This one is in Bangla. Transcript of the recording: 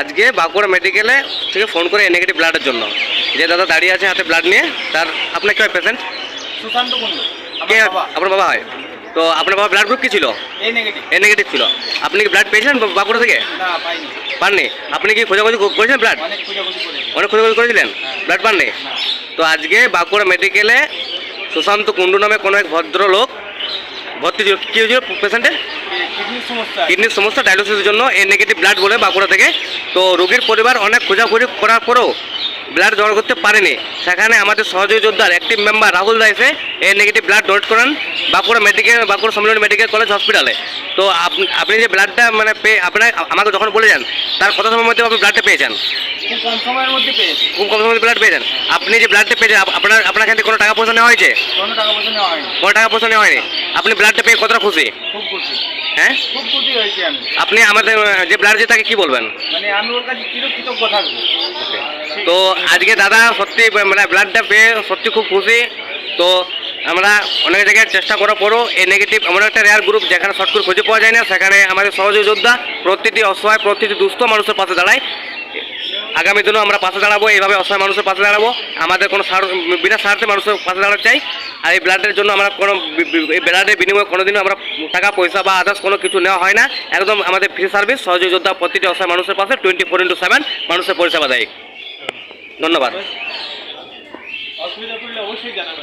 আজকে বাঁকুড়া মেডিকেলে থেকে ফোন করে নেগেটিভ ব্লাডের জন্য। যে দাদা দাঁড়িয়ে আছে হাতে ব্লাড নিয়ে তার আপনার কি হয় পেশেন্ট সুশান্ত কে আপনার বাবা হয়? তো আপনার বাবা ব্লাড গ্রুপ কি ছিল? নেগেটিভ এ নেগেটিভ ছিল। আপনি কি ব্লাড পেয়েছিলেন বাঁকুড়া থেকে? না পাইনি। পাননি? আপনি কি খোঁজাখুঁজি করেছেন ব্লাড অনেক খোঁজাখুঁজি করেছিলেন? হ্যাঁ। ব্লাড পাননি? তো আজকে বাঁকুড়া মেডিকেলে সুশান্ত কুণ্ডু নামে কোনো এক ভদ্রলোক ভর্তি ছিল। কী হয়েছিল? পেশেন্টের কিডনির সমস্যা। ডায়ালিসিসের জন্য এ নেগেটিভ ব্লাড বলে বাঁকুড়া থেকে। তো রোগীর পরিবার অনেক খোঁজাখুঁজি করার পরেও ব্লাড জোগাড় করতে পারেনি। সেখানে আমাদের সহযোগী যোদ্ধার একটি মেম্বার রাহুল দা এসে এ নেগেটিভ ব্লাড ডোনেট করেন বাঁকুড়া মেডিকেল বাঁকুড়া সম্মেলন মেডিকেল কলেজ হসপিটালে তো আপ- আপনি যে ব্লাডটা মানে পেয়ে আপনার আমাকে যখন বলে যান তার কত সময়ের মধ্যে আপনি ব্লাডটা পেয়েছেন খুব কম সময়ের মধ্যে পেয়েছি খুব কম সময় ব্লাড পেয়েছেন আপনি যে ব্লাডটা পেয়েছেন আপ- আপনার আপনার কাছে কোনো টাকা পয়সা নেওয়া হয়েছে? কোনো টাকা পয়সা নেওয়া হয়নি। কোনো টাকা পয়সা নেওয়া হয়নি? আপনি ব্লাডটা পেয়ে কতটা খুশি? খুব খুশি। হ্যাঁ? খুব খুশি হয়েছি আমি। আপনি আমাদের যে ব্লাড যে তাকে কি বলবেন? মানে আমি ওর কাছে থাকব। তো আজকে দাদা সত্যি মানে ব্লাডটা পেয়ে সত্যি খুব খুশি। তো আমরা অনেক জায়গায় চেষ্টা করার পরও এই নেগেটিভ এমন একটা রেয়ার গ্রুপ যেখানে শর্ট করে খুঁজে পাওয়া যায় না সেখানে আমাদের সহযোগী যোদ্ধা প্রতিটি অসহায় প্রতিটি দুস্থ মানুষের পাশে দাঁড়ায়। আগামী দিনেও আমরা পাশে দাঁড়াবো, এইভাবে অসহায় মানুষের পাশে দাঁড়াবো। আমাদের কোনো সার, বিনা স্বার্থে মানুষের পাশে দাঁড়াতে চাই। আর এই ব্লাডের জন্য আমরা কোনো এই ব্লাডের বিনিময়ে কোনোদিনও আমরা টাকা, পয়সা বা আদার্স কোনো কিছু নেওয়া হয় না। একদম আমাদের ফ্রি সার্ভিস সহযোগী যোদ্ধা প্রতিটি অসহায় মানুষের পাশে টোয়েন্টি ফোর ইন্টু সেভেন মানুষের পরিষেবা দেয়। ধন্যবাদ। অসুবিধা অবশ্যই জানাবেন।